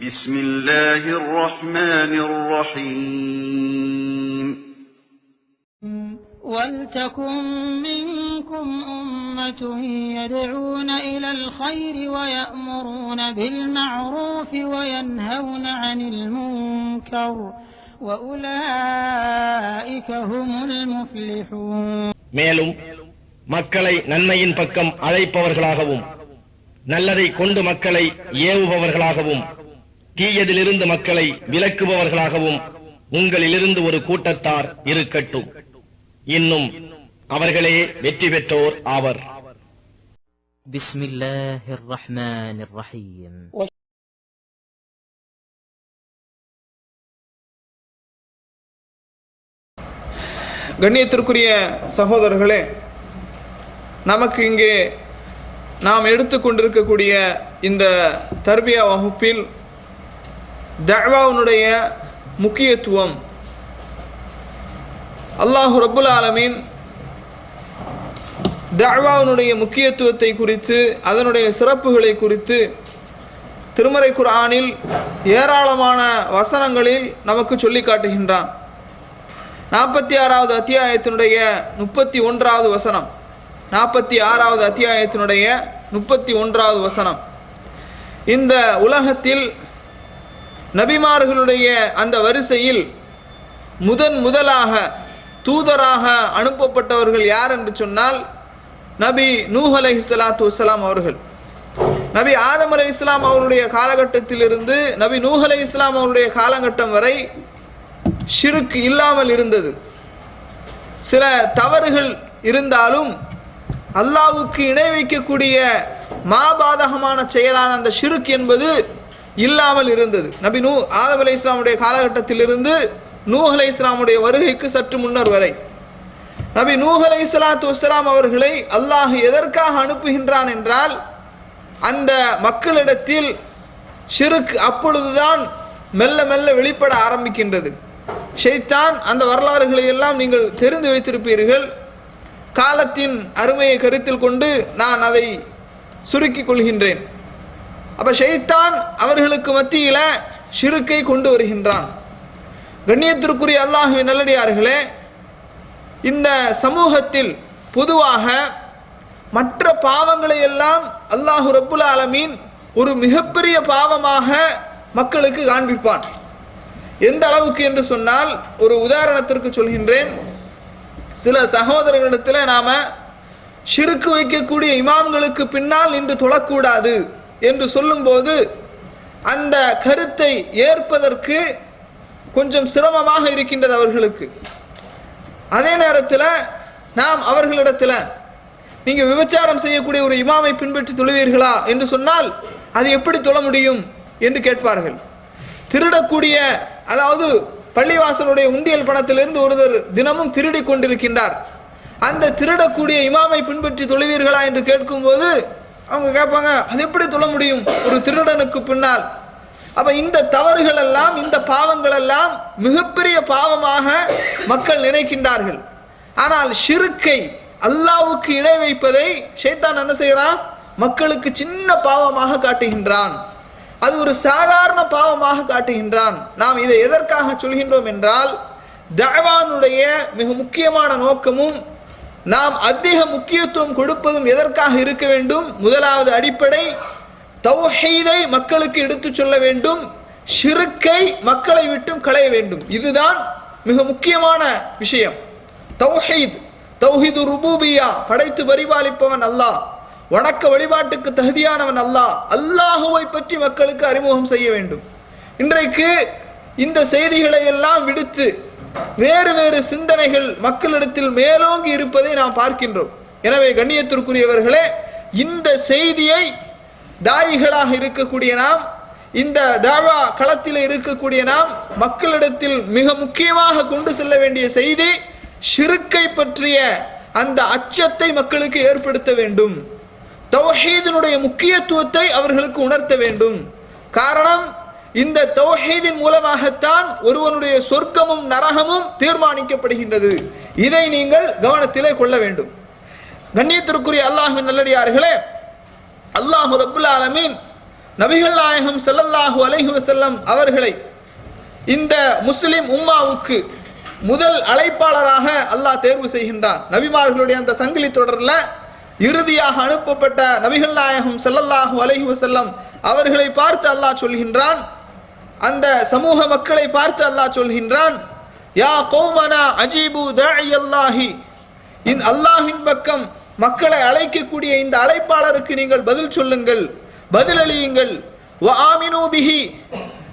بسم الله الرحمن الرحيم ولتكن منكم أمة يدعون إلى الخير ويأمرون بالمعروف وينهون عن المنكر وأولئك هم المفلحون மேலும் மக்களை நன்மையின் பக்கம் அழைப்பவர்களாகவும் நல்லதை கொண்டு மக்களை ஏவுபவர்களாகவும் தீயதிலிருந்து மக்களை விலக்குபவர்களாகவும் உங்களிலிருந்து ஒரு கூட்டத்தார் இருக்கட்டும் இன்னும் அவர்களே வெற்றி பெற்றோர் ஆவர் بسم الله الرحمن الرحيم கண்ணியத்திற்குரிய சகோதரர்களே நமக்கு இங்கே நாம் எடுத்துக்கொண்டிருக்கக்கூடிய இந்த தர்பியா வகுப்பில் தஹ்வாவுனுடைய முக்கியத்துவம். அல்லாஹு ரபுல் ஆலமீன் தஹ்வாவுனுடைய முக்கியத்துவத்தை குறித்து அதனுடைய சிறப்புகளை குறித்து திருமறை குரானில் ஏராளமான வசனங்களில் நமக்கு சொல்லி காட்டுகின்றான். நாற்பத்தி ஆறாவது அத்தியாயத்தினுடைய முப்பத்தி ஒன்றாவது வசனம். நாற்பத்தி ஆறாவது அத்தியாயத்தினுடைய முப்பத்தி ஒன்றாவது வசனம். இந்த உலகத்தில் நபிமார்களுடைய அந்த வரிசையில் முதன் முதலாக தூதராக அனுப்பப்பட்டவர்கள் யார் என்று சொன்னால் நபி நூஹ் அலைஹி ஸலாத்து வஸலாம் அவர்கள். நபி ஆதம் அலை இஸ்லாம் அவருடைய காலகட்டத்திலிருந்து நபி நூஹ் அலை இஸ்லாம் அவருடைய காலகட்டம் வரை ஷிருக்கு இல்லாமல் இருந்தது. சில தவறுகள் இருந்தாலும் அல்லாவுக்கு இணை வைக்கக்கூடிய மாபாதகமான செயலான அந்த ஷிருக் என்பது இல்லாமல் இருந்தது. நபி நூ ஆதம் அலை இஸ்லாமுடைய காலகட்டத்திலிருந்து நூஹ் அலை இஸ்லாமுடைய வருகைக்கு சற்று முன்னர் வரை. நபி நூஹ் அலை இஸ்லாத்து வஸ்லாம் அவர்களை அல்லாஹ் எதற்காக அனுப்புகின்றான் என்றால் அந்த மக்களிடத்தில் ஷிருக் அப்பொழுதுதான் மெல்ல மெல்ல வெளிப்பட ஆரம்பிக்கின்றது. ஷெய்தான் அந்த வரலாறுகளை எல்லாம் நீங்கள் தெரிந்து வைத்திருப்பீர்கள். காலத்தின் அருமையை கருத்தில் கொண்டு நான் அதை சுருக்கிக் கொள்கின்றேன். அப்போ ஷைத்தான் அவர்களுக்கு மத்தியில் ஷிருக்கை கொண்டு வருகின்றான். கண்ணியத்திற்குரிய அல்லாஹுவின் நல்லடியார்களே இந்த சமூகத்தில் பொதுவாக மற்ற பாவங்களை எல்லாம் அல்லாஹு ரப்புல் ஆலமீன் ஒரு மிகப்பெரிய பாவமாக மக்களுக்கு காண்பிப்பான். எந்த அளவுக்கு என்று சொன்னால் ஒரு உதாரணத்திற்கு சொல்கின்றேன். சில சகோதரர்களிடத்தில் நாம் ஷிருக்கு வைக்கக்கூடிய இமாம்களுக்கு பின்னால் நின்று தொழக்கூடாது. என்று சொல்லும்போது அந்த கருத்தை ஏற்பதற்கு கொஞ்சம் சிரமமாக இருக்கின்றது அவர்களுக்கு. அதே நேரத்தில் நாம் அவர்களிடத்தில் நீங்கள் விபச்சாரம் செய்யக்கூடிய ஒரு இமாமை பின்பற்றி தொழுவீர்களா? என்று சொன்னால் அது எப்படி தொழ முடியும்? என்று கேட்பார்கள். திருடக்கூடிய அதாவது பள்ளிவாசலுடைய உண்டியல் பணத்திலிருந்து ஒருவர் தினமும் திருடி கொண்டிருக்கின்றார். அந்த திருடக்கூடிய இமாமை பின்பற்றி தொழுவீர்களா என்று கேட்கும்போது அவங்க கேட்பாங்க அது எப்படி சொல்ல முடியும்? ஒரு திருடனுக்கு பின்னால். அப்போ இந்த தவறுகள் எல்லாம் இந்த பாவங்கள் எல்லாம் மிகப்பெரிய பாவமாக மக்கள் நினைக்கின்றார்கள். ஆனால் ஷிருக்கை அல்லாவுக்கு இணை வைப்பதை ஷைத்தான் என்ன செய்கிறான்? மக்களுக்கு சின்ன பாவமாக காட்டுகின்றான். அது ஒரு சாதாரண பாவமாக காட்டுகின்றான். நாம் இதை எதற்காக சொல்கின்றோம் என்றால் தவானுடைய மிக முக்கியமான நோக்கமும் நாம் அதிக முக்கியத்துவம் கொடுப்பதும் எதற்காக இருக்க வேண்டும்? முதலாவது அடிப்படை தௌஹீதை மக்களுக்கு எடுத்துச் சொல்ல வேண்டும். ஷிருக்கை மக்களை விட்டும் களைய வேண்டும். இதுதான் மிக முக்கியமான விஷயம். தௌஹீத் தௌஹீது ருபூபியா படைத்து பரிபாலிப்பவன் அல்லாஹ். வணக்க வழிபாட்டுக்கு தகுதியானவன் அல்லாஹ். அல்லாஹுவை பற்றி மக்களுக்கு அறிமுகம் செய்ய வேண்டும். இன்றைக்கு இந்த செய்திகளை எல்லாம் விடுத்து வேறு வேறு சிந்தனைகள் மக்களிடத்தில் மேலோங்கி இருப்பதை நாம் பார்க்கின்றோம். எனவே கண்ணியத்திற்குரியவர்களே இந்த செய்தியை தாயிகளாக இருக்கக்கூடிய நாம் இந்த தாவா களத்தில் இருக்கக்கூடிய நாம் மக்களிடத்தில் மிக முக்கியமாக கொண்டு செல்ல வேண்டிய செய்தி ஷிருக்கை பற்றிய அந்த அச்சத்தை மக்களுக்கு ஏற்படுத்த வேண்டும். தௌஹீதனுடைய முக்கியத்துவத்தை அவர்களுக்கு உணர்த்த வேண்டும். காரணம் இந்த தௌஹீதின் மூலமாகத்தான் ஒருவனுடைய சொர்க்கமும் நரகமும் தீர்மானிக்கப்படுகின்றது. இதை நீங்கள் கவனத்திலே கொள்ள வேண்டும். கண்ணியத்திற்குரிய அல்லாஹின் நல்லடியார்களே அல்லாஹு ரபுல் ஆலமீன் நபிகள் நாயகம் செல்லல்லாஹு அலைஹி வசல்லம் அவர்களை இந்த முஸ்லிம் உம்மாவுக்கு முதல் அழைப்பாளராக அல்லாஹ் தேர்வு செய்கின்றான். நபிமார்களுடைய அந்த சங்கிலி தொடரில் இறுதியாக அனுப்பப்பட்ட நபிகள் நாயகம் செல்லல்லாஹு அலைஹி வசல்லம் அவர்களை பார்த்து அல்லாஹ் சொல்கின்றான் அந்த சமூக மக்களை பார்த்து அல்லாஹ் சொல்கின்றான் யா கோமனா அஜீபு தாஇயல்லாஹி இந்த அல்லாஹின் பக்கம் மக்களை அழைக்கக்கூடிய இந்த அழைப்பாளருக்கு நீங்கள் பதில் சொல்லுங்கள் பதிலளியுங்கள் வ பிஹி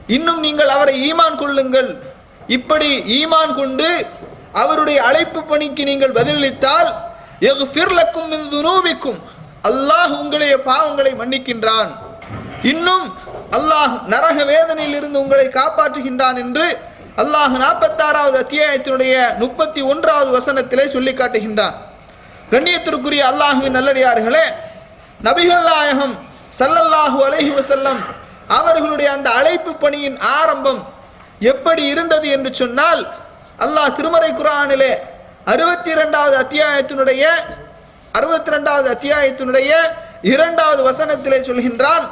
இன்னும் நீங்கள் அவரை ஈமான் கொள்ளுங்கள் இப்படி ஈமான் கொண்டு அவருடைய அழைப்பு பணிக்கு நீங்கள் பதிலளித்தால் எஃபிர் லக்கும் இந்த துனூபிக்கும் அல்லாஹ் உங்களுடைய பாவங்களை மன்னிக்கின்றான் இன்னும் அல்லாஹ் நரக வேதனையில் இருந்து உங்களை காப்பாற்றுகின்றான் என்று அல்லாஹ் நாற்பத்தாறாவது அத்தியாயத்தினுடைய முப்பத்தி ஒன்றாவது வசனத்திலே சொல்லி காட்டுகின்றான் கண்ணியத்திற்குரிய அல்லாஹுவின் நல்லடியார்களே நபிகள் நாயகம் சல்லல்லாஹு அலஹி வசல்லம் அவர்களுடைய அந்த அழைப்பு பணியின் ஆரம்பம் எப்படி இருந்தது என்று சொன்னால் அல்லாஹ் திருமறை குரானிலே அறுபத்தி இரண்டாவது அத்தியாயத்தினுடைய அறுபத்தி ரெண்டாவது அத்தியாயத்தினுடைய இரண்டாவது வசனத்திலே சொல்கின்றான்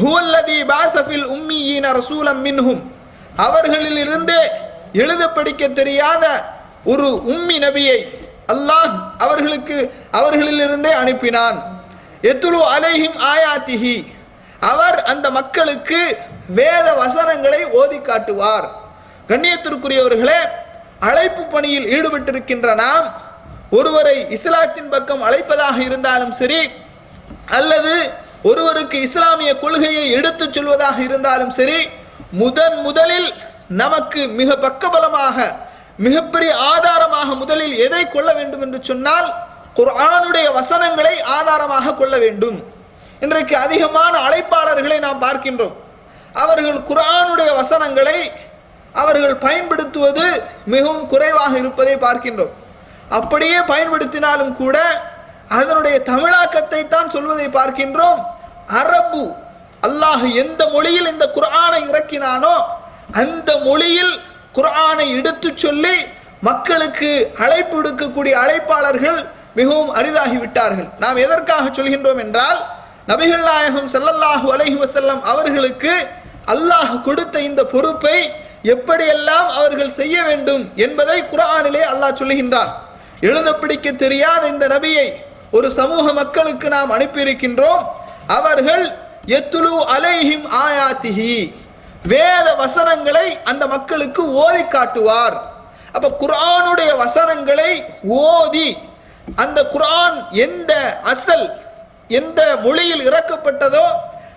ஹுவல்லதி பாசஃபில் உம்மியீன ரசூலம் மின்ஹும். அவர்களிலிருந்தே எழுத படிக்க தெரியாத ஒரு உம்மி நபியை அல்லாஹ் அவர்களுக்கு அவர்களிலிருந்தே அனுப்பினான். எத்துலு அலைஹிம் ஆயாத்திஹி. அவர் அந்த மக்களுக்கு வேத வசனங்களை ஓதி காட்டுவார். கண்ணியத்திற்குரியவர்களே அழைப்பு பணியில் ஈடுபட்டிருக்கின்ற நாம் ஒருவரை இஸ்லாத்தின் பக்கம் அழைப்பதாக இருந்தாலும் சரி அல்லது ஒருவருக்கு இஸ்லாமிய கொள்கையை எடுத்துச் சொல்வதாக இருந்தாலும் சரி முதன் முதலில் நமக்கு மிக பக்கபலமாக மிகப்பெரிய ஆதாரமாக முதலில் எதை கொள்ள வேண்டும் என்று சொன்னால் குர்ஆனுடைய வசனங்களை ஆதாரமாக கொள்ள வேண்டும். இன்றைக்கு அதிகமான அழைப்பாளர்களை நாம் பார்க்கின்றோம். அவர்கள் குர்ஆனுடைய வசனங்களை அவர்கள் பயன்படுத்துவது மிகவும் குறைவாக இருப்பதை பார்க்கின்றோம். அப்படியே பயன்படுத்தினாலும் கூட அதனுடைய தமிழாக்கத்தை தான் சொல்வதை பார்க்கின்றோம். அரபு அல்லாஹ் எந்த மொழியில் இந்த குரானை இறக்கினானோ அந்த மொழியில் குர்ஆனை எடுத்துச் சொல்லி மக்களுக்கு அழைப்பு விடுக்கக்கூடிய அழைப்பாளர்கள் மிகவும் அரிதாகிவிட்டார்கள் நாம் எதற்காக சொல்கின்றோம் என்றால் நபிகள் நாயகம் செல்லல்லாஹு அலஹி வசல்லம் அவர்களுக்கு அல்லாஹ் கொடுத்த இந்த பொறுப்பை எப்படியெல்லாம் அவர்கள் செய்ய வேண்டும் என்பதை குர்ஆனிலே அல்லாஹ் சொல்லுகின்றான். எழுத பிடிக்க தெரியாத இந்த நபியை ஒரு சமூக மக்களுக்கு நாம் அனுப்பியிருக்கின்றோம். அவர்கள் எத்துலு அலைஹிம் ஆயாத்திஹி. வேத வசனங்களை அந்த மக்களுக்கு ஓதி காட்டுவார். அப்ப குரானுடைய வசனங்களை ஓதி அந்த குரான் எந்த அசல் எந்த மொழியில் இறக்கப்பட்டதோ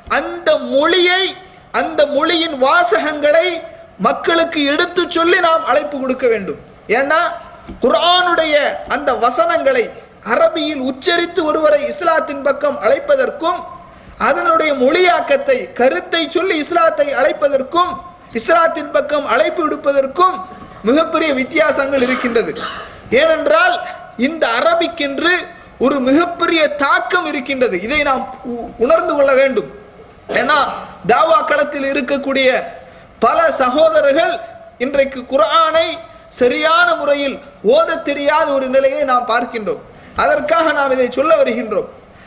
அந்த மொழியை அந்த மொழியின் வாசகங்களை மக்களுக்கு எடுத்து சொல்லி நாம் அழைப்பு கொடுக்க வேண்டும். ஏன்னா குரானுடைய அந்த வசனங்களை அரபியில் உச்சரித்து ஒருவரை இஸ்லாத்தின் பக்கம் அழைப்பதற்கும் அதனுடைய மொழியாக்கத்தை கருத்தை சொல்லி இஸ்லாத்தை அழைப்பதற்கும் இஸ்லாத்தின் பக்கம் அழைப்பு விடுப்பதற்கும் மிகப்பெரிய வித்தியாசங்கள் இருக்கின்றது. ஏனென்றால் இந்த அரபிக்கென்று ஒரு மிகப்பெரிய தாக்கம் இருக்கின்றது. இதை நாம் உ- உணர்ந்து கொள்ள வேண்டும். ஏன்னா தாவா களத்தில் இருக்கக்கூடிய பல சகோதரர்கள் இன்றைக்கு குரானை சரியான முறையில் ஓதத் தெரியாத ஒரு நிலையை நாம் பார்க்கின்றோம். அதற்காக நாம் இதை சொல்ல வருகின்றோம்.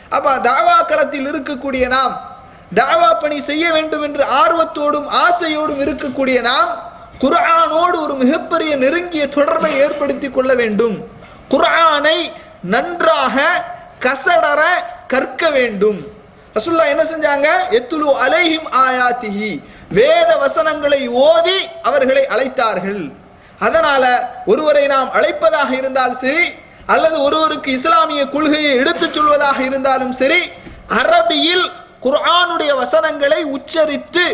அப்போ தாவா களத்தில் இருக்கக்கூடிய நாம் தாவா பணி செய்ய வேண்டும் என்று ஆர்வத்தோடும் ஆசையோடும் இருக்கக்கூடிய நாம் குரானோடு ஒரு மிகப்பெரிய நெருங்கிய தொடர்பை ஏற்படுத்தி கொள்ள வேண்டும். குரானை நன்றாக கசடர கற்க வேண்டும். ரசுல்லா என்ன செஞ்சாங்க? எத்துலு அலைஹிம் ஆயாத்திஹி. வேத வசனங்களை ஓதி அவர்களை அழைத்தார்கள். அதனால ஒருவரை நாம் அழைப்பதாக இருந்தால் சரி அல்லது ஒருவருக்கு இஸ்லாமிய கொள்கையை எடுத்துச் சொல்வதாக இருந்தாலும் சரி அரபியில் குர்ஆனுடைய வசனங்களை உச்சரித்து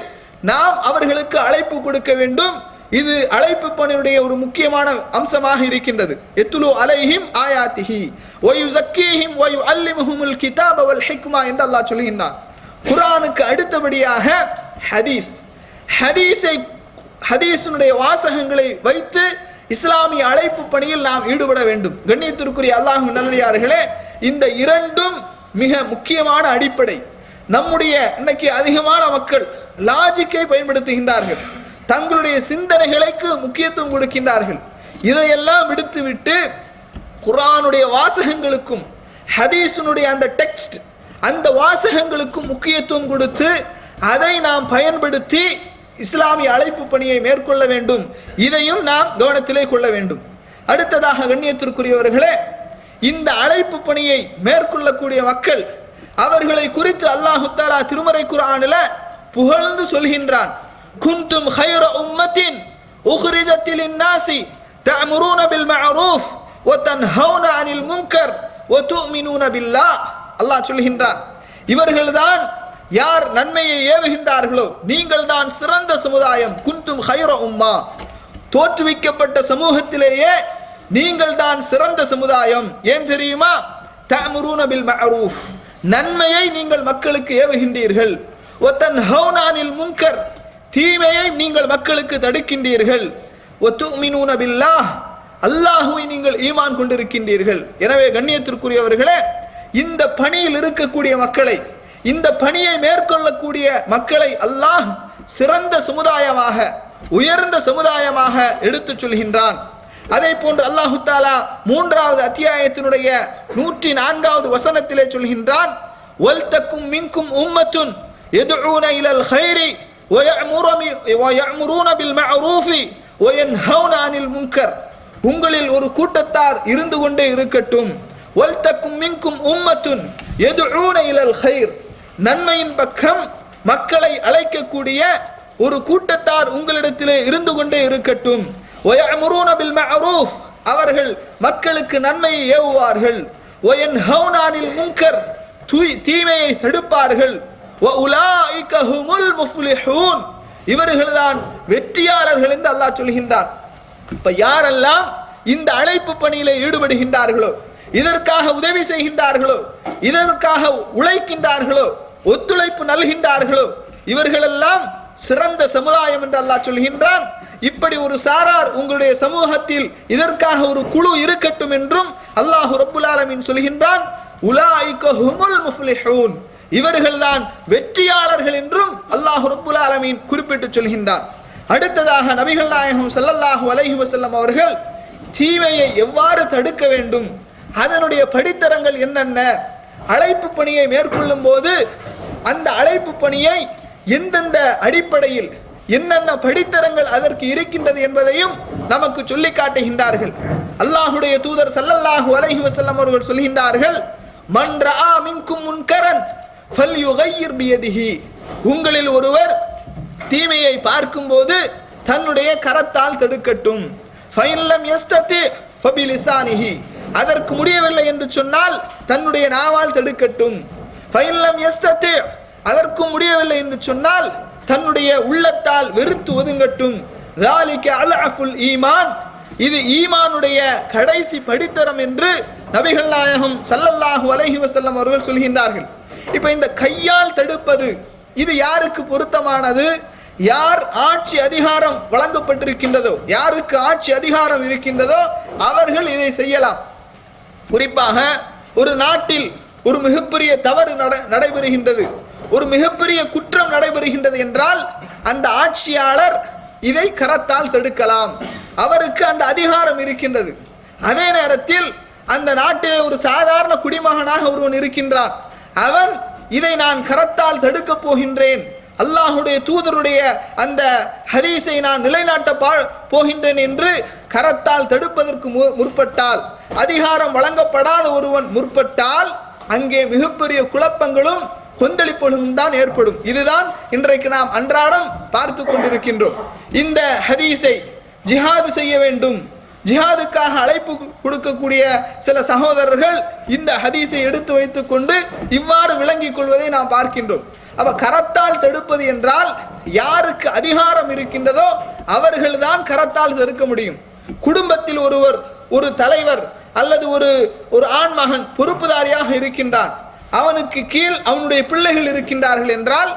நாம் அவர்களுக்கு அழைப்பு கொடுக்க வேண்டும். இது அழைப்பு பணியுடைய ஒரு முக்கியமான அம்சமாக இருக்கின்றது. எத்துலு அலைஹிம் ஆயாத்திஹி ஒயுசக்கீஹிம் ஒயு அல்லிமுஹுமுல் கிதாப் அவல் ஹிக்மா என்று அல்லாஹ் சொல்கின்றான். குரானுக்கு அடுத்தபடியாக ஹதீஸ். ஹதீஸை ஹதீஸினுடைய வாசகங்களை வைத்து இஸ்லாமிய அழைப்பு பணியில் நாம் ஈடுபட வேண்டும். கண்ணியத்திற்குரிய அல்லாஹ் நல்லடியார்களே இந்த இரண்டும் மிக முக்கியமான அடிப்படை. நம்முடைய இன்னைக்கு அதிகமான மக்கள் லாஜிக்கை பயன்படுத்துகின்றார்கள். தங்களுடைய சிந்தனைகளுக்கு முக்கியத்துவம் கொடுக்கின்றார்கள். இதையெல்லாம் விடுத்துவிட்டு குரானுடைய வாசகங்களுக்கும் ஹதீசனுடைய அந்த டெக்ஸ்ட் அந்த வாசகங்களுக்கும் முக்கியத்துவம் கொடுத்து அதை நாம் பயன்படுத்தி இஸ்லாமிய அழைப்பு பணியை மேற்கொள்ள வேண்டும். இதையும் நாம் கவனத்திலே கொள்ள வேண்டும். அடுத்ததாக கண்ணியத்திற்குரியவர்களே இந்த அழைப்பு பணியை மேற்கொள்ளக்கூடிய மக்கள் அவர்களை குறித்து அல்லாஹுத்தாலா திருமறை குரானில் புகழ்ந்து சொல்கின்றான். குந்தும் ஹைர உம்மத்தின் உஹ்ரிஜத்தில் இன்னாசி தமுரூன பில் மஅரூஃப் ஒத்தன் ஹவுன அனில் முங்கர் ஒத்து மினூன பில்லா அல்லாஹ் சொல்கின்றான். இவர்கள்தான் யார் நன்மையை ஏவுகின்றார்களோ நீங்கள் தான் சிறந்த சமுதாயம். குந்தும் ஹைர உம்மா. தோற்றுவிக்கப்பட்ட சமூகத்திலேயே நீங்கள் தான் சிறந்த சமுதாயம். ஏன் தெரியுமா? தஅமுரூன பில் மஅரூஃப். நன்மையை நீங்கள் மக்களுக்கு ஏவுகின்றீர்கள். ஒத்தன் ஹவுனானில் முன்கர். தீமையை நீங்கள் மக்களுக்கு தடுக்கின்றீர்கள். ஒத்துமினூன பில்லா அல்லாஹுவை நீங்கள் ஈமான் கொண்டிருக்கின்றீர்கள். எனவே கண்ணியத்திற்குரியவர்களே இந்த பணியில் இருக்கக்கூடிய மக்களை இந்த பணியை மேற்கொள்ளக்கூடிய மக்களை அல்லாஹ் சிறந்த சமுதாயமாக உயர்ந்த சமுதாயமாக எடுத்துச் சொல்கின்றான். அதே போன்று அல்லாஹு தாலா மூன்றாவது அத்தியாயத்தினுடைய நூற்றி நான்காவது வசனத்திலே சொல்கின்றான் ஒல்தக்கும் மின்கும் உம்மத்துன் எதுன இலல் ஹைரி உங்களில் ஒரு கூட்டத்தார் இருந்து கொண்டே இருக்கட்டும். ஒல்தக்கும் மின்கும் உம்மத்துன் எதுன இலல் ஹைர் நன்மையின் பக்கம் மக்களை அழைக்கக்கூடிய ஒரு கூட்டத்தார் உங்களிடத்திலே இருந்து கொண்டே இருக்கட்டும். அவர்கள் மக்களுக்கு நன்மையை ஏவுவார்கள். முன்கர் தீமையை தடுப்பார்கள். இவர்கள்தான் வெற்றியாளர்கள் என்று அல்லாஹ் சொல்கின்றான். இப்ப யாரெல்லாம் இந்த அழைப்பு பணியில ஈடுபடுகின்றார்களோ இதற்காக உதவி செய்கின்றார்களோ இதற்காக உழைக்கின்றார்களோ ஒத்துழைப்பு நல்கின்றார்களோ? இவர்களெல்லாம் சிறந்த சமுதாயம் என்று அல்லாஹ் சொல்கின்றான். இப்படி ஒரு சாரார் உங்களுடைய சமூகத்தில் இதற்காக ஒரு குழு இருக்கட்டும் என்றும் அல்லாஹு ரப்புல் ஆலமீன் சொல்கின்றான். இவர்கள்தான் வெற்றியாளர்கள் என்றும் அல்லாஹு ரப்புல் ஆலமீன் குறிப்பிட்டு சொல்கின்றான். அடுத்ததாக நபிகள் நாயகம் சல்லல்லாஹு அலஹி வசல்லம் அவர்கள் தீமையை எவ்வாறு தடுக்க வேண்டும்? அதனுடைய படித்தரங்கள் என்னென்ன? அழைப்பு பணியை மேற்கொள்ளும் போது அந்த அழைப்பு பணியை எந்தெந்த அடிப்படையில் என்னென்ன படித்தரங்கள் அதற்கு இருக்கின்றது என்பதையும் நமக்கு சொல்லி காட்டுகின்றார்கள். அல்லாஹுடைய தூதர் சல்லல்லாஹு அலைஹி வசல்லம் அவர்கள் சொல்கின்றார்கள் மன்றா மின்கும் முன்கரன் ஃபல்யுகையிர் பியதிஹி. உங்களில் ஒருவர் தீமையை பார்க்கும்போது தன்னுடைய கரத்தால் தடுக்கட்டும். ஃபைன்லம் எஸ்தத்து ஃபபிலிசானிஹி. அதற்கு முடியவில்லை என்று சொன்னால் தன்னுடைய நாவால் தடுக்கட்டும். ஃபைன்லம் யஸ்ததி அதற்கும் முடியவில்லை என்று சொன்னால் தன்னுடைய உள்ளத்தால் வெறுத்து ஒதுங்கட்டும் ذَلِكَ அலஅஃபுல் ஈமான் இது ஈமானுடைய கடைசி படித்தரம் என்று நபிகள் நாயகம் ஸல்லல்லாஹு அலைஹி வஸல்லம் அவர்கள் சொல்கின்றார்கள் இப்போ இந்த கையால் தடுப்பது இது யாருக்கு பொருத்தமானது யார் ஆட்சி அதிகாரம் வழங்கப்பட்டிருக்கின்றதோ யாருக்கு ஆட்சி அதிகாரம் இருக்கின்றதோ அவர்கள் இதை செய்யலாம் குறிப்பாக ஒரு நாட்டில் ஒரு மிகப்பெரிய தவறு நட நடைபெறுகின்றது. ஒரு மிகப்பெரிய குற்றம் நடைபெறுகின்றது என்றால் அந்த ஆட்சியாளர் இதை கரத்தால் தடுக்கலாம். அவருக்கு அந்த அதிகாரம் இருக்கின்றது. அதே நேரத்தில் அந்த நாட்டிலே ஒரு சாதாரண குடிமகனாக ஒருவன் இருக்கின்றான். அவன் இதை நான் கரத்தால் தடுக்கப் போகின்றேன். அல்லாஹுடைய தூதருடைய அந்த ஹதீஸை நான் நிலைநாட்ட போகின்றேன் என்று கரத்தால் தடுப்பதற்கு மு- முற்பட்டால் அதிகாரம் வழங்கப்படாத ஒருவன் முற்பட்டால் அங்கே மிகப்பெரிய குழப்பங்களும் கொந்தளிப்புகளும் தான் ஏற்படும். இதுதான் இன்றைக்கு நாம் அன்றாடம் பார்த்து கொண்டிருக்கின்றோம். இந்த ஹதீஸை ஜிஹாது செய்ய வேண்டும். ஜிஹாதுக்காக அழைப்பு கொடுக்கக்கூடிய சில சகோதரர்கள் இந்த ஹதீஸை எடுத்து வைத்துக்கொண்டு இவ்வாறு விளங்கிக் கொள்வதை நாம் பார்க்கின்றோம். அப்ப கரத்தால் தடுப்பது என்றால் யாருக்கு அதிகாரம் இருக்கின்றதோ அவர்கள்தான் கரத்தால் தடுக்க முடியும். குடும்பத்தில் ஒருவர் ஒரு தலைவர் அல்லது ஒரு ஒரு ஆண்மகன் பொறுப்புதாரியாக இருக்கின்றான். அவனுக்கு கீழ் அவனுடைய பிள்ளைகள் இருக்கின்றார்கள் என்றால்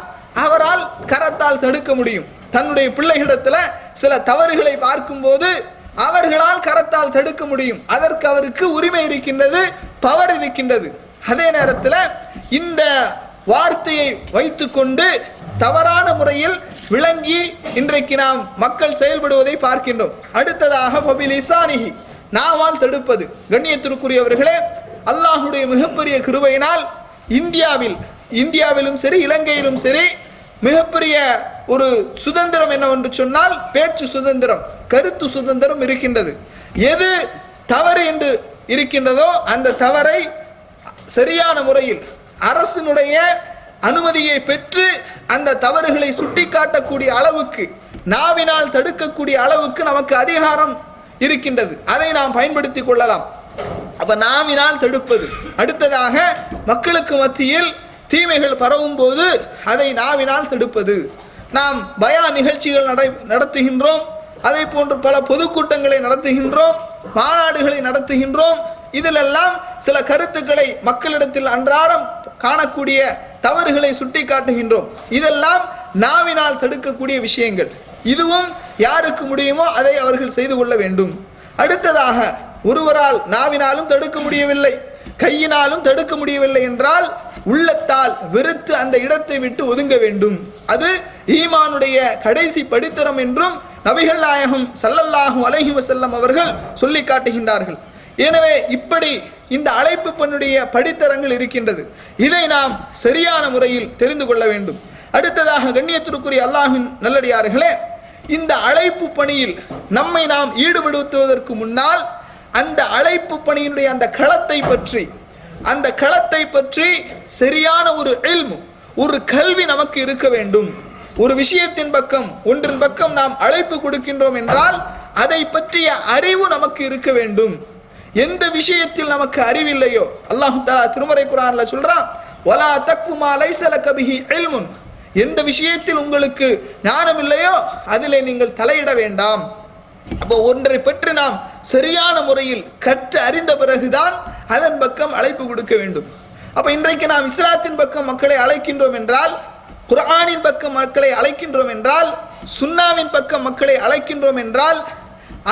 அவரால் கரத்தால் தடுக்க முடியும். தன்னுடைய பிள்ளைகளிடத்துல சில தவறுகளை பார்க்கும்போது அவர்களால் கரத்தால் தடுக்க முடியும். அதற்கு அவருக்கு உரிமை இருக்கின்றது பவர் இருக்கின்றது. அதே நேரத்தில் இந்த வார்த்தையை வைத்துக்கொண்டு தவறான முறையில் விளங்கி இன்றைக்கு நாம் மக்கள் செயல்படுவதை பார்க்கின்றோம். அடுத்ததாக பபிலிசானிகி நாவால் தடுப்பது. கண்ணியத்திற்குரியவர்களே அல்லாஹுடைய மிகப்பெரிய கிருவையினால் இந்தியாவில் இந்தியாவிலும் சரி இலங்கையிலும் சரி மிகப்பெரிய ஒரு சுதந்திரம் என்னவென்று சொன்னால் பேச்சு சுதந்திரம் கருத்து சுதந்திரம் இருக்கின்றது. எது தவறு என்று இருக்கின்றதோ அந்த தவறை சரியான முறையில் அரசினுடைய அனுமதியை பெற்று அந்த தவறுகளை சுட்டிக்காட்டக்கூடிய அளவுக்கு நாவினால் தடுக்கக்கூடிய அளவுக்கு நமக்கு அதிகாரம் இருக்கின்றது. அதை நாம் பயன்படுத்திக் கொள்ளலாம். அப்ப நாவினால் தடுப்பது. அடுத்ததாக மக்களுக்கு மத்தியில் தீமைகள் பரவும் போது அதை நாவினால் தடுப்பது. நாம் பயா நிகழ்ச்சிகள் நடை நடத்துகின்றோம். அதை போன்று பல பொதுக்கூட்டங்களை நடத்துகின்றோம். மாநாடுகளை நடத்துகின்றோம். இதிலெல்லாம் சில கருத்துக்களை மக்களிடத்தில் அன்றாடம் காணக்கூடிய தவறுகளை சுட்டி காட்டுகின்றோம் இதெல்லாம் நாவினால் தடுக்கக்கூடிய விஷயங்கள். இதுவும் யாருக்கு முடியுமோ அதை அவர்கள் செய்து கொள்ள வேண்டும். அடுத்ததாக ஒருவரால் நாவினாலும் தடுக்க முடியவில்லை கையினாலும் தடுக்க முடியவில்லை என்றால் உள்ளத்தால் வெறுத்து அந்த இடத்தை விட்டு ஒதுங்க வேண்டும். அது ஈமானுடைய கடைசி படித்தரம் என்றும் நபிகள் நாயகம் சல்லல்லாஹு அலஹி வசல்லம் அவர்கள் சொல்லி காட்டுகின்றார்கள். எனவே இப்படி இந்த அழைப்பு பெண்ணுடைய படித்தரங்கள் இருக்கின்றது. இதை நாம் சரியான முறையில் தெரிந்து கொள்ள வேண்டும். அடுத்ததாக கண்ணியத்திற்குரிய அல்லாஹின் நல்லடியார்களே இந்த அழைப்பு பணியில் நம்மை நாம் ஈடுபடுத்துவதற்கு முன்னால் அந்த அழைப்பு பணியினுடைய அந்த களத்தை பற்றி அந்த களத்தை பற்றி சரியான ஒரு எல்மு ஒரு கல்வி நமக்கு இருக்க வேண்டும். ஒரு விஷயத்தின் பக்கம் ஒன்றின் பக்கம் நாம் அழைப்பு கொடுக்கின்றோம் என்றால் அதை பற்றிய அறிவு நமக்கு இருக்க வேண்டும். எந்த விஷயத்தில் நமக்கு அறிவில்லையோ அல்லாஹு தஆலா திருமறை குரான்ல சொல்றான் ஒலா தக்ஃபு லைசல கபிஹி எல்முன் எந்த விஷயத்தில் உங்களுக்கு ஞானம் இல்லையோ அதிலே நீங்கள் தலையிட வேண்டாம். அப்போ ஒன்றை பெற்று நாம் சரியான முறையில் கற்று அறிந்த பிறகுதான் அதன் பக்கம் அழைப்பு கொடுக்க வேண்டும். அப்ப இன்றைக்கு நாம் இஸ்லாத்தின் பக்கம் மக்களை அழைக்கின்றோம் என்றால் குரானின் பக்கம் மக்களை அழைக்கின்றோம் என்றால் சுன்னாவின் பக்கம் மக்களை அழைக்கின்றோம் என்றால்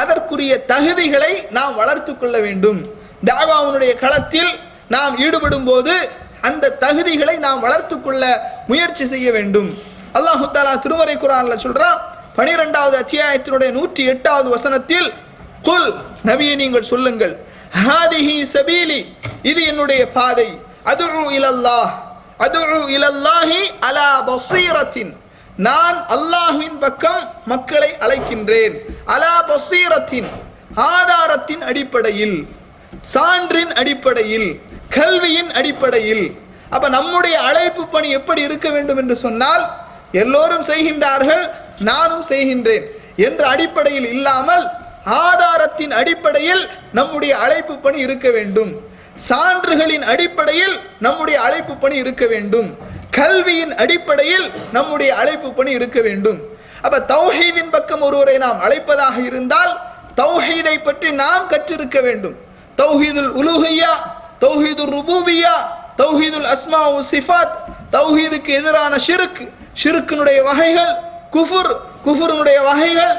அதற்குரிய தகுதிகளை நாம் வளர்த்து கொள்ள வேண்டும். தாவாவுனுடைய களத்தில் நாம் ஈடுபடும் போது அந்த தகுதிகளை நாம் வளர்த்து கொள்ள முயற்சி செய்ய வேண்டும். அல்லாஹு தாலா திருமறை குரான்ல சொல்றான் பனிரெண்டாவது அத்தியாயத்தினுடைய நூற்றி எட்டாவது வசனத்தில் குல் நபியை நீங்கள் சொல்லுங்கள். ஹாதிஹி சபீலி இது என்னுடைய பாதை. அதுரு இலல்லாஹ் அதுரு இலல்லாஹி அலா பசீரத்தின். நான் அல்லாஹுவின் பக்கம் மக்களை அழைக்கின்றேன். அலா பசீரத்தின் ஆதாரத்தின் அடிப்படையில். சான்றின் அடிப்படையில் கல்வியின் அடிப்படையில். அப்ப நம்முடைய அழைப்பு பணி எப்படி இருக்க வேண்டும் என்று சொன்னால் எல்லோரும் செய்கின்றார்கள் நானும் செய்கின்றேன் என்ற அடிப்படையில் இல்லாமல் ஆதாரத்தின் அடிப்படையில் நம்முடைய அழைப்பு பணி இருக்க வேண்டும். சான்றுகளின் அடிப்படையில் நம்முடைய அழைப்பு பணி இருக்க வேண்டும். கல்வியின் அடிப்படையில் நம்முடைய அழைப்பு பணி இருக்க வேண்டும். அப்ப தௌஹீதின் பக்கம் ஒருவரை நாம் அழைப்பதாக இருந்தால் தௌஹீதை பற்றி நாம் கற்றிருக்க வேண்டும். தௌஹீதுல் உலுஹையா தௌஹீதுல் ருபூபியா தௌஹீதுல் அஸ்மா சிஃபாத் தௌஹீதுக்கு எதிரான ஷிருக் ஷிருக்கினுடைய வகைகள் குஃபுர் குஃபுருனுடைய வகைகள்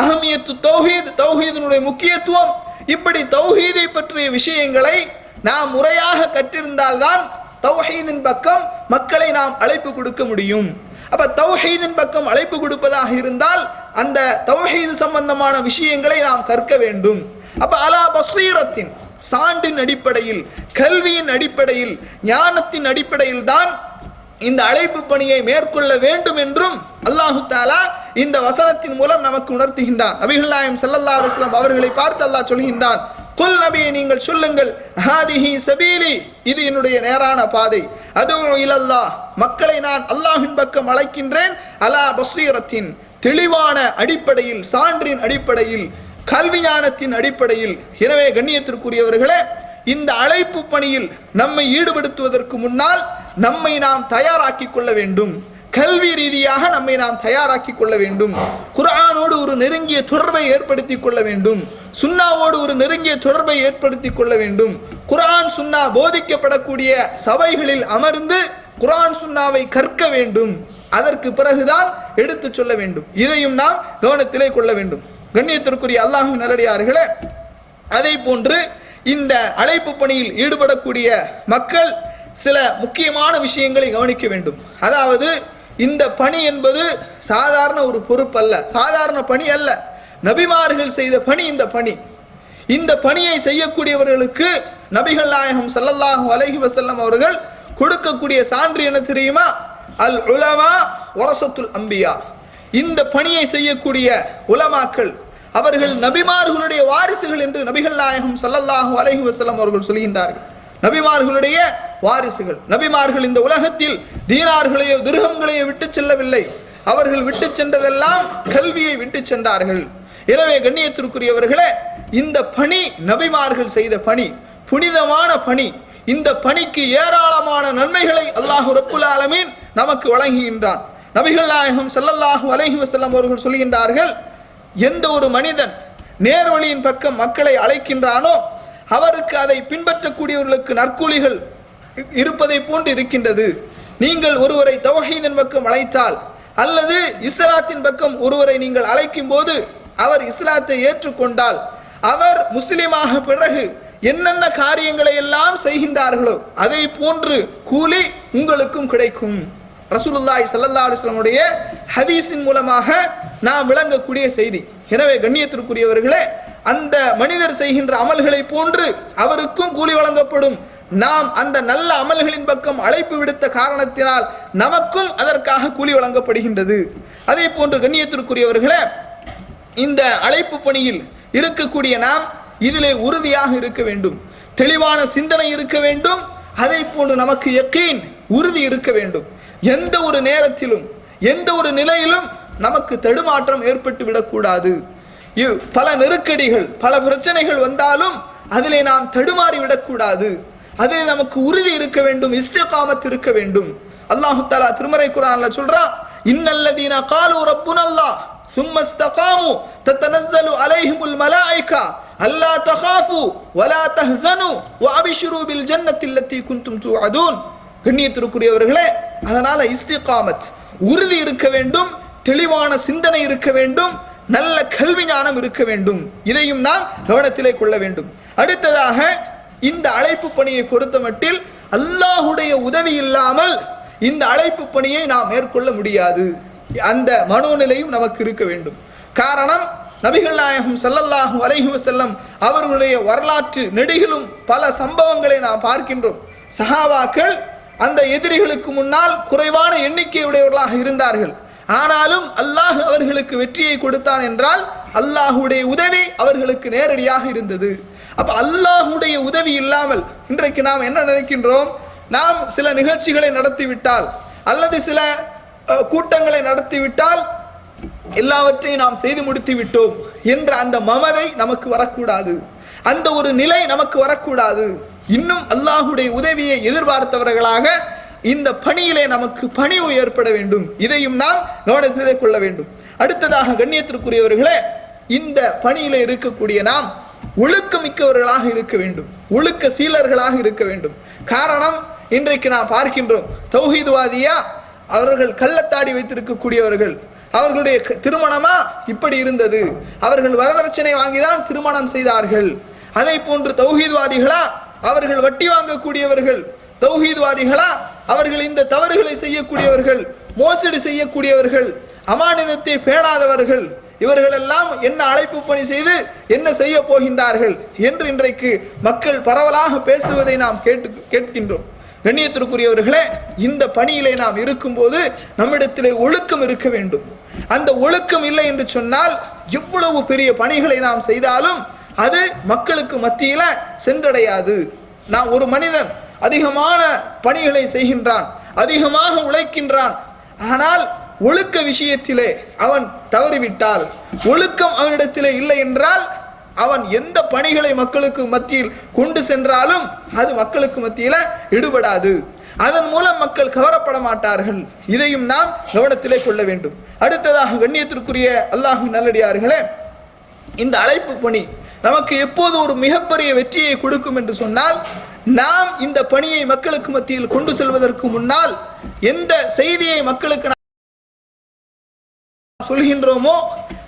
அகமியத்து தௌஹீத் தௌஹீதினுடைய முக்கியத்துவம் இப்படி தௌஹீதை பற்றிய விஷயங்களை நாம் முறையாக கற்றிருந்தால்தான் தௌஹீதின் பக்கம் மக்களை நாம் அழைப்பு கொடுக்க முடியும். அப்ப தௌஹீதின் பக்கம் அழைப்பு கொடுப்பதாக இருந்தால் அந்த தௌஹீது சம்பந்தமான விஷயங்களை நாம் கற்க வேண்டும். அப்ப அலா பசீரத்தின் சான்றின் அடிப்படையில் கல்வியின் அடிப்படையில் ஞானத்தின் அடிப்படையில் தான் இந்த அழைப்பு பணியை மேற்கொள்ள வேண்டும் என்றும் அல்லாஹு தாலா இந்த வசனத்தின் மூலம் நமக்கு உணர்த்துகின்றான். நபிகள் நாயம் ஸல்லல்லாஹு அலைஹி அவர்களை பார்த்து அல்லாஹ் சொல்கின்றான் குல் நபியை நீங்கள் சொல்லுங்கள் ஹாதிஹி சபீலி இது என்னுடைய நேரான பாதை. அதுவும் இலல்லாஹ் மக்களை நான் அல்லாஹின் பக்கம் அழைக்கின்றேன். அலா பஸ்ரீரத்தின் தெளிவான அடிப்படையில் சான்றின் அடிப்படையில் கல்வி ஞானத்தின் அடிப்படையில் எனவே கண்ணியத்திற்குரியவர்களே இந்த அழைப்பு பணியில் நம்மை ஈடுபடுத்துவதற்கு முன்னால் நம்மை நாம் தயாராக்கிக் கொள்ள வேண்டும். கல்வி ரீதியாக நம்மை நாம் தயாராக்கிக் கொள்ள வேண்டும். குரானோடு ஒரு நெருங்கிய தொடர்பை ஏற்படுத்திக் கொள்ள வேண்டும். சுன்னாவோடு ஒரு நெருங்கிய தொடர்பை ஏற்படுத்திக் கொள்ள வேண்டும். குரான் சுன்னா போதிக்கப்படக்கூடிய சபைகளில் அமர்ந்து குரான் சுன்னாவை கற்க வேண்டும். அதற்கு பிறகுதான் எடுத்துச் சொல்ல வேண்டும். இதையும் நாம் கவனத்திலே கொள்ள வேண்டும். கண்ணியத்திற்குரிய அல்லாஹின் நல்லடியார்களே அதை போன்று இந்த அழைப்பு பணியில் ஈடுபடக்கூடிய மக்கள் சில முக்கியமான விஷயங்களை கவனிக்க வேண்டும். அதாவது இந்த பணி என்பது சாதாரண ஒரு பொறுப்பு அல்ல சாதாரண பணி அல்ல. நபிமார்கள் செய்த பணி இந்த பணி. இந்த பணியை செய்யக்கூடியவர்களுக்கு நபிகள் நாயகம் ஸல்லல்லாஹு அலஹி வசல்லம் அவர்கள் கொடுக்கக்கூடிய சான்று என்ன தெரியுமா? அல் உலமா ஒரசத்துல் அம்பியா. இந்த பணியை செய்யக்கூடிய உலமாக்கள் அவர்கள் நபிமார்களுடைய வாரிசுகள் என்று நபிகள் நாயகம் சல்லல்லாஹு அலஹி வசலம் அவர்கள் சொல்கின்றார்கள். நபிமார்களுடைய வாரிசுகள் நபிமார்கள் இந்த உலகத்தில் தீனார்களையோ துருகங்களையோ விட்டு செல்லவில்லை. அவர்கள் விட்டு சென்றதெல்லாம் கல்வியை விட்டு சென்றார்கள். எனவே கண்ணியத்திற்குரியவர்களே இந்த பணி நபிமார்கள் செய்த பணி புனிதமான பணி இந்த பணிக்கு ஏராளமான நன்மைகளை அல்லாஹு ரப்புல் ஆலமீன் நமக்கு வழங்குகின்றான். நபிகள் நாயகம் செல்லல்லாஹு அலஹி வசல்லம் அவர்கள் சொல்கின்றார்கள் எந்த ஒரு மனிதன் நேர்வழியின் பக்கம் மக்களை அழைக்கின்றானோ அவருக்கு அதை பின்பற்றக்கூடியவர்களுக்கு நற்கூலிகள் இ- இருப்பதை போன்று இருக்கின்றது. நீங்கள் ஒருவரை தௌஹீதின் பக்கம் அழைத்தால் அல்லது இஸ்லாத்தின் பக்கம் ஒருவரை நீங்கள் அழைக்கும் போது அவர் இஸ்லாத்தை ஏற்றுக்கொண்டால் அவர் முஸ்லிமாக பிறகு என்னென்ன காரியங்களை எல்லாம் செய்கின்றார்களோ அதை போன்று கூலி உங்களுக்கும் கிடைக்கும். ரசூலுல்லாய் சல்லல்லா அலிஸ்லமுடைய ஹதீஸின் மூலமாக நாம் விளங்கக்கூடிய செய்தி. எனவே கண்ணியத்திற்குரியவர்களே அந்த மனிதர் செய்கின்ற அமல்களை போன்று அவருக்கும் கூலி வழங்கப்படும். நாம் அந்த நல்ல அமல்களின் பக்கம் அழைப்பு விடுத்த காரணத்தினால் நமக்கும் அதற்காக கூலி வழங்கப்படுகின்றது. அதே போன்று கண்ணியத்திற்குரியவர்களே இந்த அழைப்பு பணியில் இருக்கக்கூடிய நாம் இதிலே உறுதியாக இருக்க வேண்டும். தெளிவான சிந்தனை இருக்க வேண்டும். அதே போன்று நமக்கு எக்கீன் உறுதி இருக்க வேண்டும். எந்த ஒரு நேரத்திலும் எந்த ஒரு நிலையிலும் நமக்கு தடுமாற்றம் ஏற்பட்டு விடக்கூடாது இவ் பல நெருக்கடிகள் பல பிரச்சனைகள் வந்தாலும் அதிலே நாம் தடுமாறி விடக்கூடாது அதிலே நமக்கு உறுதி இருக்க வேண்டும் இஸ்திகாமத் இருக்க வேண்டும் அல்லாஹு தஆலா திருமறை குர்ஆன்ல சொல்றான் இன்னல்லதீன காலு ரப்புனல்லாஹ் ثم استقاموا تتنزل عليهم الملائكة ألا تخافوا ولا تهزنوا وأبشروا بالجنة التي كنتم توعدون கண்ணியத்திற்குரியவர்களே அதனால் இஸ்திகாமத் உறுதி இருக்க வேண்டும் தெளிவான சிந்தனை இருக்க வேண்டும் நல்ல கல்வி ஞானம் இருக்க வேண்டும். இதையும் நாம் கவனத்திலே கொள்ள வேண்டும். அடுத்ததாக இந்த அழைப்பு பணியை பொறுத்தமட்டில் அல்லாஹுடைய உதவி இல்லாமல் இந்த அழைப்பு பணியை நாம் மேற்கொள்ள முடியாது. அந்த மனோநிலையும் நமக்கு இருக்க வேண்டும். காரணம் நபிகள் நாயகம் ஸல்லல்லாஹு அலைஹி செல்லம் அவர்களுடைய வரலாற்று நெடுகிலும் பல சம்பவங்களை நாம் பார்க்கின்றோம். சஹாபாக்கள் அந்த எதிரிகளுக்கு முன்னால் குறைவான எண்ணிக்கையுடையவர்களாக இருந்தார்கள். ஆனாலும் அல்லாஹ் அவர்களுக்கு வெற்றியை கொடுத்தான் என்றால் அல்லாஹுடைய உதவி அவர்களுக்கு நேரடியாக இருந்தது. அப்ப அல்லாஹுடைய உதவி இல்லாமல் இன்றைக்கு நாம் என்ன நினைக்கின்றோம்? நாம் சில நிகழ்ச்சிகளை நடத்திவிட்டால் அல்லது சில கூட்டங்களை நடத்திவிட்டால் எல்லாவற்றையும் நாம் செய்து முடித்து விட்டோம் என்ற அந்த மமதை நமக்கு வரக்கூடாது. அந்த ஒரு நிலை நமக்கு வரக்கூடாது. இன்னும் அல்லாஹுடைய உதவியை எதிர்பார்த்தவர்களாக இந்த பணியிலே நமக்கு பணிவு ஏற்பட வேண்டும். இதையும் நாம் கவனத்திலே கொள்ள வேண்டும். அடுத்ததாக கண்ணியத்திற்குரியவர்களே இந்த பணியிலே இருக்கக்கூடிய நாம் ஒழுக்கமிக்கவர்களாக இருக்க வேண்டும். ஒழுக்க சீலர்களாக இருக்க வேண்டும். காரணம் இன்றைக்கு நாம் பார்க்கின்றோம் தௌஹீதுவாதியா அவர்கள் கள்ளத்தாடி வைத்திருக்கக்கூடியவர்கள். அவர்களுடைய க- திருமணமா? இப்படி இருந்தது. அவர்கள் வரதட்சணை வாங்கிதான் திருமணம் செய்தார்கள். அதை போன்று தௌஹீத்வாதிகளா? அவர்கள் வட்டி வாங்கக்கூடியவர்கள் தௌஹீத்வாதிகளா? அவர்கள் இந்த தவறுகளை செய்யக்கூடியவர்கள் மோசடி செய்யக்கூடியவர்கள் அமானிதத்தை பேணாதவர்கள் இவர்களெல்லாம் என்ன அழைப்பு பணி செய்து என்ன செய்ய போகின்றார்கள் என்று இன்றைக்கு மக்கள் பரவலாக பேசுவதை நாம் கேட்டு கேட்கின்றோம். கண்ணியத்திற்குரியவர்களே இந்த பணியிலே நாம் இருக்கும்போது நம்மிடத்திலே ஒழுக்கம் இருக்க வேண்டும். அந்த ஒழுக்கம் இல்லை என்று சொன்னால் எவ்வளவு பெரிய பணிகளை நாம் செய்தாலும் அது மக்களுக்கு மத்தியில் சென்றடையாது. நான் ஒரு மனிதன் அதிகமான பணிகளை செய்கின்றான் அதிகமாக உழைக்கின்றான். ஆனால் ஒழுக்க விஷயத்திலே அவன் தவறிவிட்டால் ஒழுக்கம் அவனிடத்திலே இல்லை என்றால் அவன் எந்த பணிகளை மக்களுக்கு மத்தியில் கொண்டு சென்றாலும் அது மக்களுக்கு மத்தியில் ஈடுபடாது. அதன் மூலம் மக்கள் கவரப்பட மாட்டார்கள். இதையும் நாம் கவனத்திலே கொள்ள வேண்டும். அடுத்ததாக கண்ணியத்திற்குரிய அல்லாஹ் நல்லடியார்களே இந்த அழைப்பு பணி நமக்கு எப்போது ஒரு மிகப்பெரிய வெற்றியை கொடுக்கும் என்று சொன்னால் நாம் இந்த பணியை மக்களுக்கு மத்தியில் கொண்டு செல்வதற்கு முன்னால் எந்த செய்தியை மக்களுக்கு சொல்கின்றோமோ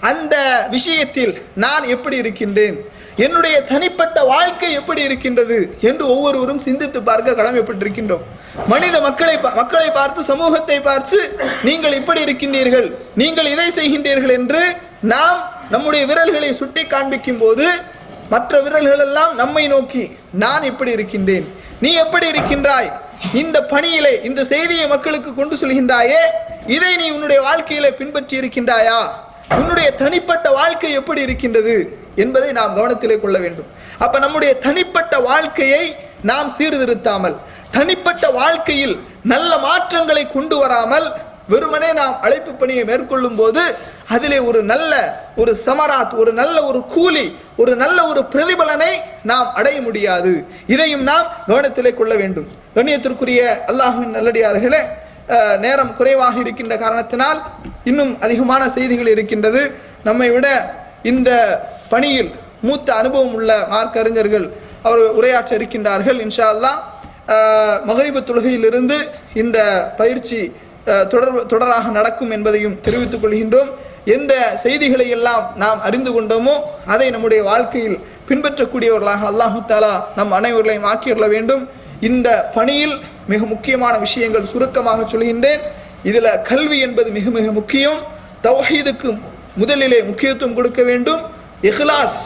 அந்த விஷயத்தில் நான் எப்படி இருக்கின்றேன் என்னுடைய தனிப்பட்ட வாழ்க்கை எப்படி இருக்கின்றது என்று ஒவ்வொருவரும் சிந்தித்து பார்க்க கடமைப்பட்டிருக்கின்றோம். மனித மக்களை பா- மக்களை பார்த்து சமூகத்தை பார்த்து நீங்கள் இப்படி இருக்கின்றீர்கள் நீங்கள் இதை செய்கின்றீர்கள் என்று நாம் நம்முடைய விரல்களை சுட்டி காண்பிக்கும் போது மற்ற விரல்கள் எல்லாம் நம்மை நோக்கி நான் எப்படி இருக்கின்றேன்? நீ எப்படி இருக்கின்றாய்? இந்த பணியிலே இந்த செய்தியை மக்களுக்கு கொண்டு சொல்கின்றாயே இதை நீ உன்னுடைய வாழ்க்கையிலே பின்பற்றி இருக்கின்றாயா? உன்னுடைய தனிப்பட்ட வாழ்க்கை எப்படி இருக்கின்றது? என்பதை நாம் கவனத்திலே கொள்ள வேண்டும். அப்ப நம்முடைய தனிப்பட்ட வாழ்க்கையை நாம் சீர்திருத்தாமல் தனிப்பட்ட வாழ்க்கையில் நல்ல மாற்றங்களை கொண்டு வராமல் வெறுமனே நாம் அழைப்பு பணியை மேற்கொள்ளும் போது அதிலே ஒரு நல்ல ஒரு சமராத் ஒரு நல்ல ஒரு கூலி ஒரு நல்ல ஒரு பிரதிபலனை நாம் அடைய முடியாது. இதையும் நாம் கவனத்திலே கொள்ள வேண்டும். கண்ணியத்திற்குரிய அல்லாஹின் நல்லடியார்களே நேரம் குறைவாக இருக்கின்ற காரணத்தினால் இன்னும் அதிகமான செய்திகள் இருக்கின்றது. நம்மை விட இந்த பணியில் மூத்த அனுபவம் உள்ள மார்க்கறிஞர்கள் அவர் உரையாற்ற இருக்கின்றார்கள். இன்ஷா அல்லாஹ் மகரிப தொழுகையிலிருந்து இந்த பயிற்சி தொடர் தொடராக நடக்கும் என்பதையும் தெரிவித்துக் கொள்கின்றோம். எந்த செய்திகளை எல்லாம் நாம் அறிந்து கொண்டோமோ அதை நம்முடைய வாழ்க்கையில் பின்பற்றக்கூடியவர்களாக அல்லாஹு தாலா நம் அனைவர்களையும் ஆக்கியுள்ள வேண்டும். இந்த பணியில் மிக முக்கியமான விஷயங்கள் சுருக்கமாக சொல்கின்றேன். இதில் கல்வி என்பது மிக மிக முக்கியம். தௌஹீதுக்கு முதலிலே முக்கியத்துவம் கொடுக்க வேண்டும். இஹ்லாஸ்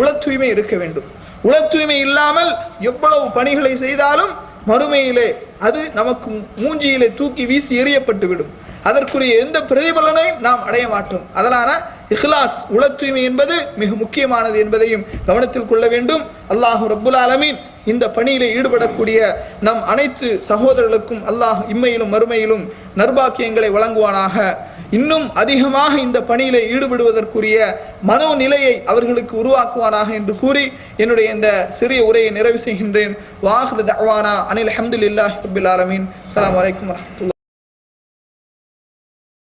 உள தூய்மை இருக்க வேண்டும். உள தூய்மை இல்லாமல் எவ்வளவு பணிகளை செய்தாலும் மறுமையிலே அது நமக்கு மூஞ்சியிலே தூக்கி வீசி எறியப்பட்டு விடும் அதற்குரிய எந்த பிரதிபலனையும் நாம் அடைய மாட்டோம். அதனால இஹ்லாஸ் உள தூய்மை என்பது மிக முக்கியமானது என்பதையும் கவனத்தில் கொள்ள வேண்டும். அல்லாஹ் ரப்புல் ஆலமீன் இந்த பணியில் ஈடுபடக்கூடிய நம் அனைத்து சகோதரர்களுக்கும் அல்லாஹ் இம்மையிலும் மறுமையிலும் நர்பாக்கியங்களை வழங்குவானாக. இன்னும் அதிகமாக இந்த பணியிலே ஈடுபடுவதற்குரிய மனோநிலையை அவர்களுக்கு உருவாக்குவானாக என்று கூறி என்னுடைய இந்த சிறிய உரையை நிறைவு செய்கின்றேன். வாஹ்ரத் தவானா அனில் அஹமதுல்லாஹ் ரபில் ஆலமீன். அலாம் அலைக்கும் வரஹ்மத்துல்லாஹி